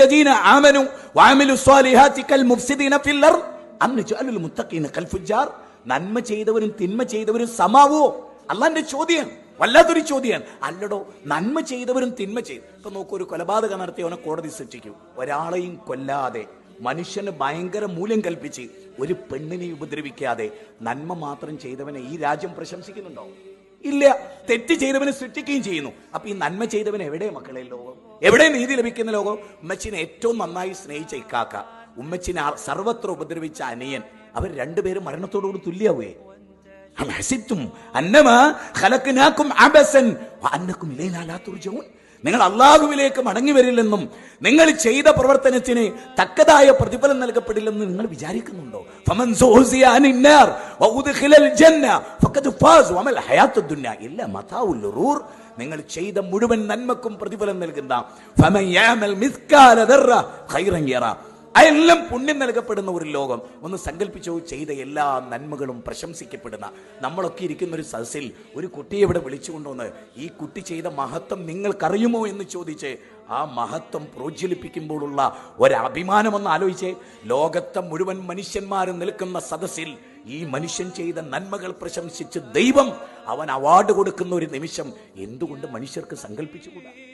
ലദീന ആമനു വഅമിലു സ്വാലിഹാത്തി കൽ മുഫ്സിദീന ഫിൽ അർദ് അം നജ്അലുൽ മുത്തഖീന കൽ ഫുജ്ജാർ നന്മ ചെയ്തവരും തിന്മ ചെയ്തവരും സമാവോ? അള്ളാന്റെ ചോദ്യം വല്ലാത്തൊരു ചോദ്യമാണ് അല്ലടോ നന്മ ചെയ്തവരും തിന്മ ചെയ്തു ഇപ്പൊ നോക്കൂ ഒരു കൊലപാതകം നടത്തിയവനെ കോടതി ശിക്ഷിക്കും. ഒരാളെയും കൊല്ലാതെ മനുഷ്യന് ഭയങ്കര മൂല്യം കൽപ്പിച്ച് ഒരു പെണ്ണിനെ ഉപദ്രവിക്കാതെ നന്മ മാത്രം ചെയ്തവനെ ഈ രാജ്യം പ്രശംസിക്കുന്നുണ്ടോ? ഇല്ല. തെറ്റ് ചെയ്തവനെ സൃഷ്ടിക്കുകയും ചെയ്യുന്നു. അപ്പൊ ഈ നന്മ ചെയ്തവൻ എവിടെ മക്കളെ ലോകം എവിടെ നീതി ലഭിക്കുന്ന ലോകം? ഉമ്മച്ചിനെ ഏറ്റവും നന്നായി സ്നേഹിച്ച ഇക്കാക്ക. ഉമ്മച്ചിനെ സർവത്ര ഉപദ്രവിച്ച അനിയൻ. അവർ രണ്ടുപേരും മരണത്തോടുകൂടി തുർജഊൻ നിങ്ങൾ അള്ളാഹുവിലേക്ക് മടങ്ങി വരില്ലെന്നും നിങ്ങൾ ചെയ്ത പ്രവർത്തനത്തിന് തക്കതായ പ്രതിഫലം നൽകപ്പെടില്ലെന്ന് നിങ്ങൾ വിചാരിക്കുന്നുണ്ടോ? ഫഖദ് ഫാസ് വമൽ ഹയാത്ത് ദുന്യ ഇല്ല മതാവുൽ റൂർ നിങ്ങൾ ചെയ്ത മുഴുവൻ നന്മക്കും പ്രതിഫലം നൽകുന്ന. ഫമൻ യഅമൽ മിസ്കാല ദർറ ഖൈറൻ യറ. അതെല്ലാം പുണ്യം നൽകപ്പെടുന്ന ഒരു ലോകം. ഒന്ന് സങ്കല്പിച്ചോ ചെയ്ത എല്ലാ നന്മകളും പ്രശംസിക്കപ്പെടുന്ന നമ്മളൊക്കെ ഇരിക്കുന്ന ഒരു സദസ്സിൽ ഒരു കുട്ടിയെ ഇവിടെ വിളിച്ചുകൊണ്ടുവന്ന് ഈ കുട്ടി ചെയ്ത മഹത്വം നിങ്ങൾക്കറിയുമോ? എന്ന് ചോദിച്ച് ആ മഹത്വം പ്രോജ്വലിപ്പിക്കുമ്പോഴുള്ള ഒരഭിമാനമെന്ന് ആലോചിച്ച് ലോകത്തെ മുഴുവൻ മനുഷ്യന്മാരും നിൽക്കുന്ന സദസ്സിൽ ഈ മനുഷ്യൻ ചെയ്ത നന്മകൾ പ്രശംസിച്ച് ദൈവം അവൻ അവാർഡ് കൊടുക്കുന്ന ഒരു നിമിഷം എന്തുകൊണ്ട് മനുഷ്യർക്ക് സങ്കല്പിച്ചുകൂടാ?